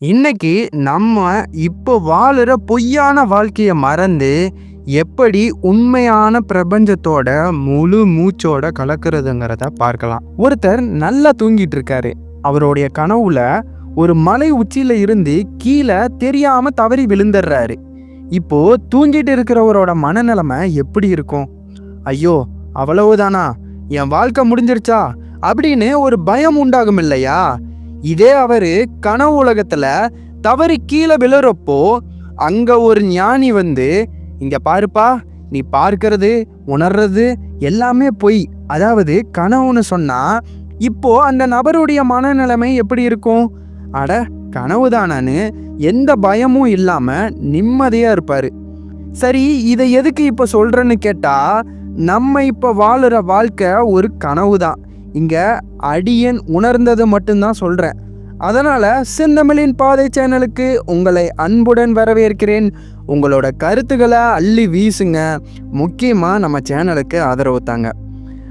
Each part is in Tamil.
இன்னைக்கு நம்ம இப்போ வாழுற பொய்யான வாழ்க்கையை மறந்து எப்படி உண்மையான பிரபஞ்சத்தோட முழு மூச்சோட கலக்கிறதுங்கிறத பார்க்கலாம். ஒருத்தர் நல்லா தூங்கிட்டு இருக்காரு. அவருடைய கனவுல ஒரு மலை உச்சியில இருந்து கீழே தெரியாம தவறி விழுந்துடுறாரு. இப்போ தூங்கிட்டு இருக்கிறவரோட மனநிலைமை எப்படி இருக்கும்? ஐயோ அவ்வளவுதானா? என் வாழ்க்கை முடிஞ்சிருச்சா? அப்படின்னு ஒரு பயம் உண்டாகும் இல்லையா? இதே அவர் கனவு உலகத்தில் தவறி கீழே விழுறப்போ அங்கே ஒரு ஞானி வந்து இங்கே பாருப்பா நீ பார்க்கறது உணர்றது எல்லாமே பொய். அதாவது கனவுன்னு சொன்னால் இப்போ அந்த நபருடைய மனநிலைமை எப்படி இருக்கும்? அட கனவு தானான்னு எந்த பயமும் இல்லாமல் நிம்மதியாக இருப்பார். சரி இதை எதுக்கு இப்போ சொல்கிறேன்னு கேட்டால் நம்ம இப்போ வாழுற வாழ்க்கை ஒரு கனவு தான் இங்கே அடியன் உணர்ந்தது மட்டும்தான் சொல்கிறேன் அதனால் சிந்தமிழின் பாதை சேனலுக்கு உங்களை அன்புடன் வரவேற்கிறேன். உங்களோட கருத்துக்களை அள்ளி வீசுங்க. முக்கியமாக நம்ம சேனலுக்கு ஆதரவு தாங்க.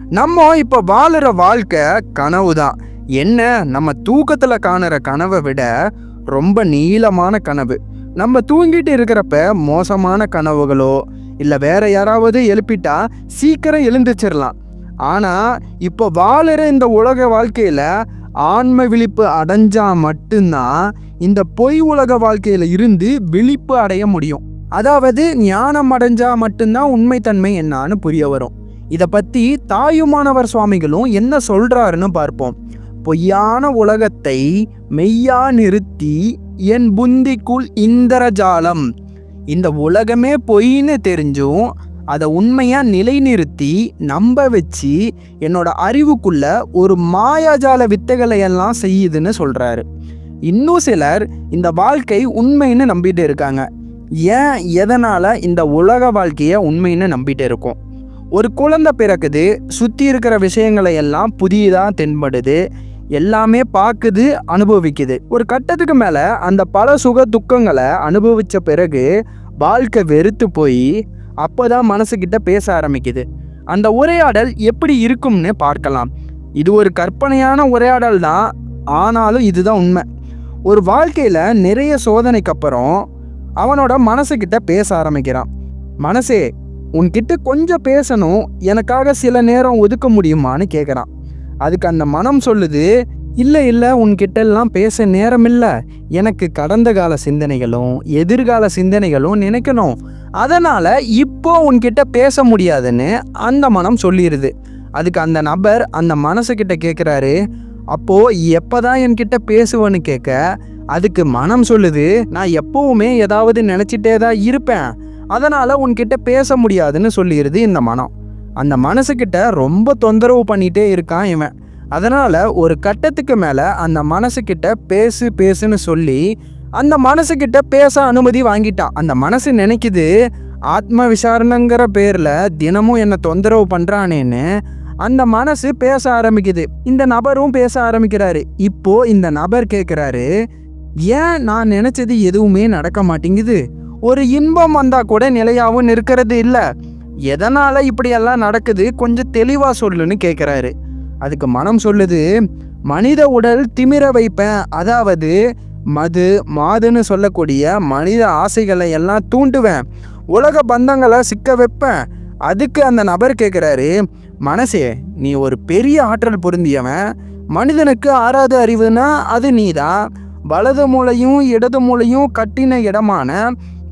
நம்ம இப்போ வாழுற வாழ்க்கை கனவு தான் என்ன நம்ம தூக்கத்தில் காணுற கனவை விட ரொம்ப நீளமான கனவு. நம்ம தூங்கிட்டு இருக்கிறப்ப மோசமான கனவுகளோ இல்லை வேற யாராவது எழுப்பிட்டா சீக்கிரம் எழுந்திரிச்சிடலாம் ஆனால் இப்போ வாழுற இந்த உலக வாழ்க்கையில் ஆன்ம விழிப்பு அடைஞ்சால் மட்டும்தான் இந்த பொய் உலக வாழ்க்கையில் இருந்து விழிப்பு அடைய முடியும். அதாவது ஞானம் அடைஞ்சால் மட்டும்தான் உண்மைத்தன்மை என்னான்னு புரிய வரும். இதை பற்றி தாயுமானவர் சுவாமிகளும் என்ன சொல்கிறாருன்னு பார்ப்போம். பொய்யான உலகத்தை மெய்யா நிறுத்தி என் புந்திக்குள் இந்திரஜாலம். இந்த உலகமே பொய்ன்னு தெரிஞ்சும் அதை உண்மையாக நிலைநிறுத்தி நம்ப வச்சு என்னோட அறிவுக்குள்ள ஒரு மாயாஜால வித்தைகளை எல்லாம் செய்யுதுன்னு சொல்கிறாரு இன்னும் சிலர் இந்த வாழ்க்கை உண்மைன்னு நம்பிட்டு இருக்காங்க. ஏன் எதனால் இந்த உலக வாழ்க்கையை உண்மைன்னு நம்பிட்டு இருக்கோம்? ஒரு குழந்தை பிறக்குது சுற்றி இருக்கிற விஷயங்களை எல்லாம் புதியதாக தென்படுது எல்லாமே பார்க்குது அனுபவிக்குது. ஒரு கட்டத்துக்கு மேலே அந்த பல சுக துக்கங்களை அனுபவித்த பிறகு வாழ்க்கை வெறுத்து போய் அப்போதான் மனசுக்கிட்ட பேச ஆரம்பிக்குது. அந்த உரையாடல் எப்படி இருக்கும்னு பார்க்கலாம். இது ஒரு கற்பனையான உரையாடல் தான். ஆனாலும் இதுதான் உண்மை. ஒரு வாழ்க்கையில் நிறைய சோதனைக்கு அப்புறம் அவனோட மனசுக்கிட்ட பேச ஆரம்பிக்கிறான். மனசே உன்கிட்ட கொஞ்சம் பேசணும். எனக்காக சில நேரம் ஒதுக்க முடியுமான்னு கேட்குறான் அதுக்கு அந்த மனம் சொல்லுது இல்லை இல்லை உன்கிட்ட எல்லாம் பேச நேரம் இல்லை. எனக்கு கடந்த கால சிந்தனைகளும் எதிர்கால சிந்தனைகளும் நினைக்கணும். அதனால் இப்போ உன்கிட்ட பேச முடியாதுன்னு அந்த மனம் சொல்லிடுது அதுக்கு அந்த நபர் அந்த மனசுக்கிட்ட கேட்குறாரு அப்போது எப்போ தான் என்கிட்ட பேசுவேன்னு கேட்க அதுக்கு மனம் சொல்லுது நான் எப்பவுமே ஏதாவது நினச்சிட்டே தான் இருப்பேன். அதனால் உன்கிட்ட பேச முடியாதுன்னு சொல்லிடுது இந்த மனம். அந்த மனசுக்கிட்ட ரொம்ப தொந்தரவு பண்ணிகிட்டே இருக்கான் இவன். அதனால் ஒரு கட்டத்துக்கு மேலே அந்த மனசுக்கிட்ட பேசு பேசுன்னு சொல்லி அந்த மனசுக்கிட்ட பேச அனுமதி வாங்கிட்டான் அந்த மனசு நினைக்குது ஆத்ம விசாரணைங்கிற பேரில் தினமும் என்னை தொந்தரவு பண்ணுறானேன்னு அந்த மனசு பேச ஆரம்பிக்குது. இந்த நபரும் பேச ஆரம்பிக்கிறாரு. இப்போ இந்த நபர் கேட்குறாரு ஏன் நான் நினச்சது எதுவுமே நடக்க மாட்டேங்குது? ஒரு இன்பம் வந்தால் கூட நிலையாகவும் இருக்கிறது இல்லை. எதனால் இப்படியெல்லாம் நடக்குது? கொஞ்சம் தெளிவாக சொல்லுன்னு கேட்குறாரு அதுக்கு மனம் சொல்லுது மனித உடல் திமிர வைப்பேன். அதாவது மது மாதுன்னு சொல்லக்கூடிய மனித ஆசைகளை எல்லாம் தூண்டுவேன். உலக பந்தங்களை சிக்க வைப்பேன். அதுக்கு அந்த நபர் கேட்குறாரு மனசே நீ ஒரு பெரிய ஆற்றல் பொருந்தியவன். மனிதனுக்கு ஆறாவது அறிவுனா அது நீதான் வலது மூளையும் இடது மூளையும் கட்டின இடமான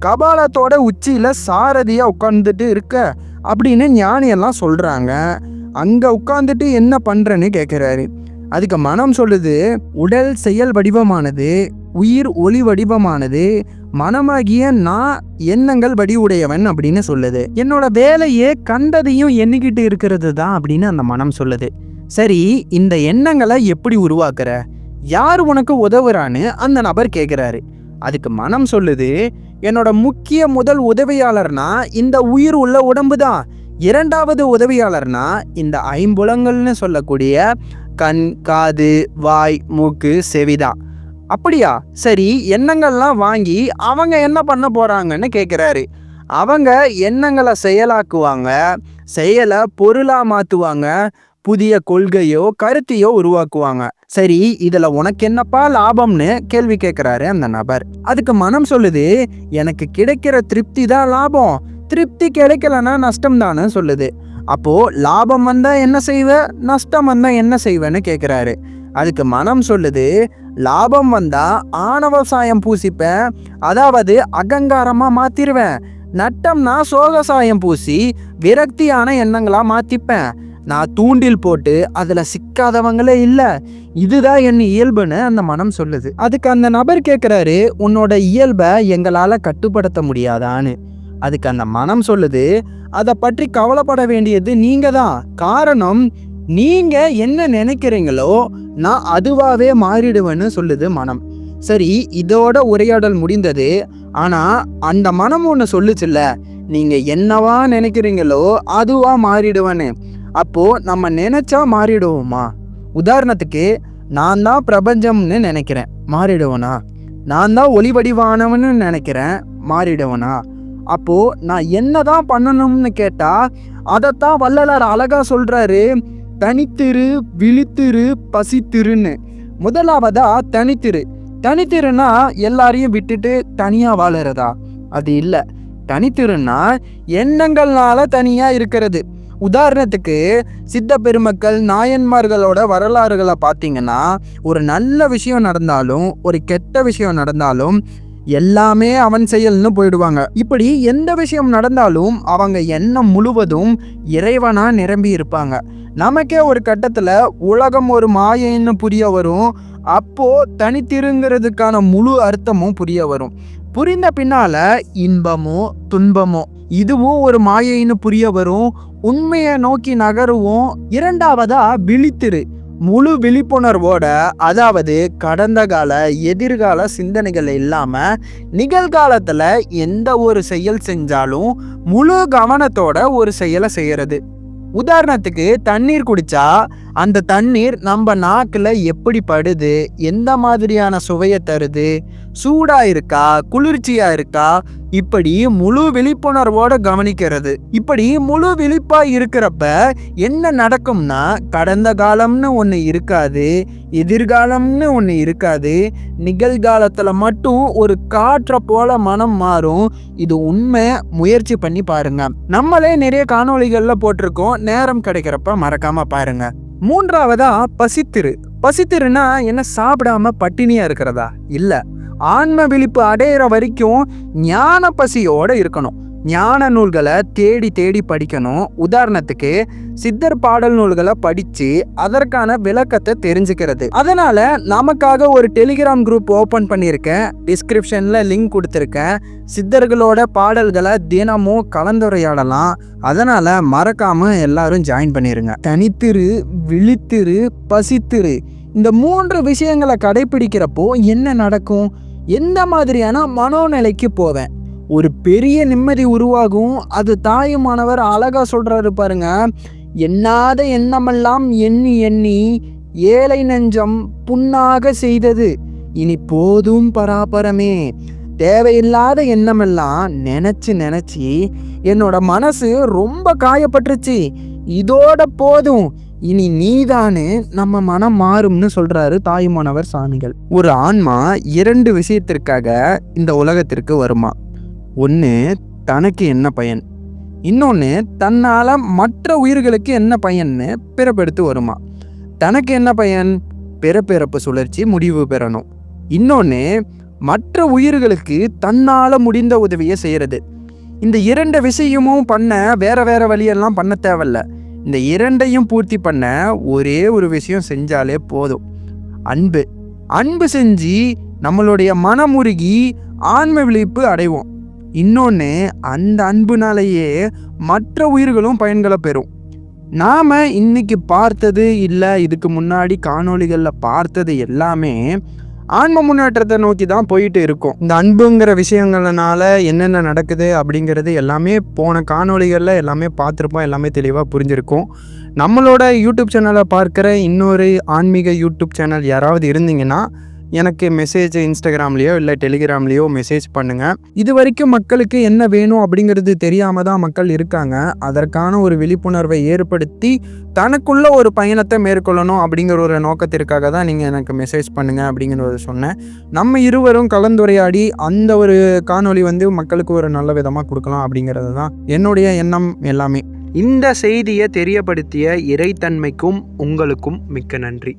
கபாலத்தோட உச்சியில் சாரதியாக உட்காந்துட்டு இருக்க அப்படின்னு ஞானியெல்லாம் சொல்கிறாங்க அங்கே உட்காந்துட்டு என்ன பண்ணுறேன்னு கேட்குறாரு அதுக்கு மனம் சொல்லுது உடல் செயல் வடிவமானது. உயிர் ஒளி வடிவமானது. மனமாகிய நான் எண்ணங்கள் வடிவுடையவன் அப்படின்னு சொல்லுது. என்னோட வேலையே கண்டதையும் எண்ணிக்கிட்டு இருக்கிறது தான் அப்படின்னு அந்த மனம் சொல்லுது. சரி இந்த எண்ணங்களை எப்படி உருவாக்குற? யார் உனக்கு உதவுறான்னு அந்த நபர் கேட்குறாரு அதுக்கு மனம் சொல்லுது என்னோட முக்கிய முதல் உதவியாளர்னா இந்த உயிர் உள்ள உடம்பு தான். இரண்டாவது உதவியாளர்னா இந்த ஐம்புலங்கள்னு சொல்லக்கூடிய கண் காது வாய் மூக்கு செவிதான் அப்படியா? சரி எண்ணங்கள்லாம் வாங்கி அவங்க என்ன பண்ண போறாங்கன்னு கேட்குறாரு அவங்க எண்ணங்களை செயலாக்குவாங்க செயலை பொருளாக மாற்றுவாங்க புதிய கொள்கையோ கருத்தையோ உருவாக்குவாங்க. சரி இதுல உனக்கு என்னப்பா லாபம்னு கேள்வி கேட்குறாரு அந்த நபர். அதுக்கு மனம் சொல்லுது எனக்கு கிடைக்கிற திருப்தி தான் லாபம். திருப்தி கிடைக்கலன்னா நஷ்டம் தானே சொல்லுது. அப்போ லாபம் வந்தா என்ன செய்வ? நஷ்டம் வந்தா என்ன செய்வேன்னு கேட்குறாரு அதுக்கு மனம் சொல்லுது லாபம் வந்தா ஆணவ சாயம் பூசிப்பேன். அதாவது அகங்காரமா மாத்திருவேன். நட்டம்னா சோக சாயம் பூசி விரக்தியான எண்ணங்களா மாத்திப்பேன். நான் தூண்டில் போட்டு அதுல சிக்காதவங்களே இல்லை. இதுதான் என் இயல்புன்னு அந்த மனம் சொல்லுது. அதுக்கு அந்த நபர் கேட்குறாரு உன்னோட இயல்பை எங்களால கட்டுப்படுத்த முடியாதான்னு. அதுக்கு அந்த மனம் சொல்லுது அதை பற்றி கவலைப்பட வேண்டியது நீங்க தான் காரணம் நீங்கள் என்ன நினைக்கிறீங்களோ நான் அதுவாகவே மாறிடுவேன்னு சொல்லுது மனம். சரி இதோட உரையாடல் முடிந்தது. ஆனால் அந்த மனம் ஒன்று சொல்லுச்சுல்ல நீங்கள் என்னவா நினைக்கிறீங்களோ அதுவாக மாறிடுவேன்னு. அப்போது நம்ம நினச்சா மாறிடுவோமா? உதாரணத்துக்கு நான் தான் பிரபஞ்சம்னு நினைக்கிறேன் மாறிடுவனா? நான் தான் ஒளி வடிவானவன்னு நினைக்கிறேன் மாறிடுவனா? அப்போது நான் என்ன தான் பண்ணணும்னு கேட்டால் அதைத்தான் வள்ளலார் அழகாக சொல்கிறாரு தனித்திரு விழித்திரு பசித்திருன்னு. முதலாவதா தனித்திரு. தனித்திருன்னா எல்லாரையும் விட்டுட்டு தனியாக வாழறதா? அது இல்லை. தனித்திருன்னா எண்ணங்கள்னால தனியாக இருக்கிறது. உதாரணத்துக்கு சித்த பெருமக்கள் நாயன்மார்களோட வரலாறுகளை பார்த்தீங்கன்னா ஒரு நல்ல விஷயம் நடந்தாலும் ஒரு கெட்ட விஷயம் நடந்தாலும் எல்லாமே அவன் செயல்னு போயிடுவாங்க. இப்படி எந்த விஷயம் நடந்தாலும் அவங்க எண்ணம் முழுவதும் இறைவனா நிரம்பி இருப்பாங்க. நமக்கே ஒரு கட்டத்துல உலகம் ஒரு மாயைன்னு புரிய வரும். அப்போ தனித்திருங்கிறதுக்கான முழு அர்த்தமும் புரிய வரும். புரிந்த பின்னால இன்பமோ துன்பமோ இதுவும் ஒரு மாயைன்னு புரிய வரும். உண்மையை நோக்கி நகருவோம். இரண்டாவதா விழித்திரு. முழு விழிப்புணர்வோட அதாவது கடந்த கால எதிர்கால சிந்தனைகள் இல்லாமல் நிகழ்காலத்தில் எந்த ஒரு செயல் செஞ்சாலும் முழு கவனத்தோட ஒரு செயலை செய்கிறது உதாரணத்துக்கு தண்ணீர் குடித்தா அந்த தண்ணீர் நம்ம நாக்கில் எப்படி படுது? எந்த மாதிரியான சுவையை தருது? சூடாக இருக்கா? குளிர்ச்சியாக இருக்கா? இப்படி முழு விழிப்புணர்வோடு கவனிக்கிறது. இப்படி முழு விழிப்பாக இருக்கிறப்ப என்ன நடக்கும்னா கடந்த காலம்னு ஒன்று இருக்காது எதிர்காலம்னு ஒன்று இருக்காது. நிகழ்காலத்தில் மட்டும் ஒரு காற்றை போல மனம் மாறும். இது உண்மை. முயற்சி பண்ணி பாருங்க. நம்மளே நிறைய காணொளிகளில் போட்டிருக்கோம். நேரம் கிடைக்கிறப்ப மறக்காமல் பாருங்கள் மூன்றாவதா பசித்திரு. பசித்திருனா என்ன சாப்பிடாம பட்டினியா இருக்கிறதா? இல்லை. ஆன்ம விழிப்பு அடையிற வரைக்கும் ஞான பசியோட இருக்கணும். ஞான நூல்களை தேடி தேடி படிக்கணும். உதாரணத்துக்கு சித்தர் பாடல் நூல்களை படித்து அதற்கான விளக்கத்தை தெரிஞ்சுக்கிறது. அதனால் நமக்காக ஒரு டெலிகிராம் குரூப் ஓப்பன் பண்ணியிருக்கேன். டிஸ்கிரிப்ஷனில் லிங்க் கொடுத்துருக்கேன். சித்தர்களோட பாடல்களை தினமும் கலந்துரையாடலாம். அதனால் மறக்காமல் எல்லாரும் ஜாயின் பண்ணிடுங்க தனித்திரு விழித்திரு பசித்திரு. இந்த மூன்று விஷயங்களை கடைபிடிக்கிறப்போ என்ன நடக்கும்? எந்த மாதிரியான மனோநிலைக்கு போவேன்? ஒரு பெரிய நிம்மதி உருவாகும். அது தாயுமானவர் அழகா சொல்றாரு பாருங்க. எண்ணாத எண்ணமெல்லாம் எண்ணி எண்ணி ஏழை நெஞ்சம் புண்ணாக செய்தது. இனி போதும் பராபரமே. தேவையில்லாத எண்ணமெல்லாம் நினச்சி நினச்சி என்னோட மனசு ரொம்ப காயப்பட்டுருச்சு. இதோட போதும். இனி நீதானு நம்ம மனம் மாறும்னு சொல்றாரு தாயுமானவர் சாமிகள். ஒரு ஆன்மா இரண்டு விஷயத்திற்காக இந்த உலகத்திற்கு வருமா? ஒன்று தனக்கு என்ன பயன்? இன்னொன்று தன்னால் மற்ற உயிர்களுக்கு என்ன பயன்னு பிறப்பெடுத்து வருமா? தனக்கு என்ன பயன்? பிறப்பிறப்பு சுழற்சி முடிவு பெறணும். இன்னொன்று மற்ற உயிர்களுக்கு தன்னால் முடிந்த உதவியை செய்கிறது இந்த இரண்டு விஷயமும் பண்ண வேற வேற வழியெல்லாம் பண்ண தேவையில்ல. இந்த இரண்டையும் பூர்த்தி பண்ண ஒரே ஒரு விஷயம் செஞ்சாலே போதும். அன்பு. அன்பு செஞ்சு நம்மளுடைய மனமுருகி ஆன்ம விழிப்பு அடைவோம். இன்னொன்று அந்த அன்புனாலேயே மற்ற உயிர்களும் பயன்களை பெறும். நாம் இன்னைக்கு பார்த்தது இல்லை இதுக்கு முன்னாடி காணொளிகளில் பார்த்தது எல்லாமே ஆன்ம முன்னேற்றத்தை நோக்கி தான் போயிட்டு இருக்கும். இந்த அன்புங்கிற விஷயங்கள்னால என்னென்ன நடக்குது அப்படிங்கிறது எல்லாமே போன காணொளிகளில் எல்லாமே பார்த்துருப்போம் எல்லாமே தெளிவாக புரிஞ்சிருக்கும். நம்மளோட யூடியூப் சேனலை பார்க்குற இன்னொரு ஆன்மீக யூடியூப் சேனல் யாராவது இருந்தீங்கன்னா எனக்கு மெசேஜ் இன்ஸ்டாகிராம்லேயோ இல்லை டெலிகிராம்லேயோ மெசேஜ் பண்ணுங்கள் இது வரைக்கும் மக்களுக்கு என்ன வேணும் அப்படிங்கிறது தெரியாமல் தான் மக்கள் இருக்காங்க. அதற்கான ஒரு விழிப்புணர்வை ஏற்படுத்தி தனக்குள்ள ஒரு பயணத்தை மேற்கொள்ளணும் அப்படிங்கிற ஒரு நோக்கத்திற்காக தான் நீங்கள் எனக்கு மெசேஜ் பண்ணுங்கள் அப்படிங்கிறத சொன்னேன். நம்ம இருவரும் கலந்துரையாடி அந்த ஒரு காணொளி வந்து மக்களுக்கு ஒரு நல்ல விதமாக கொடுக்கலாம் அப்படிங்கிறது தான் என்னுடைய எண்ணம் எல்லாமே. இந்த செய்தியை தெரியப்படுத்திய இறைத்தன்மைக்கும் உங்களுக்கும் மிக்க நன்றி.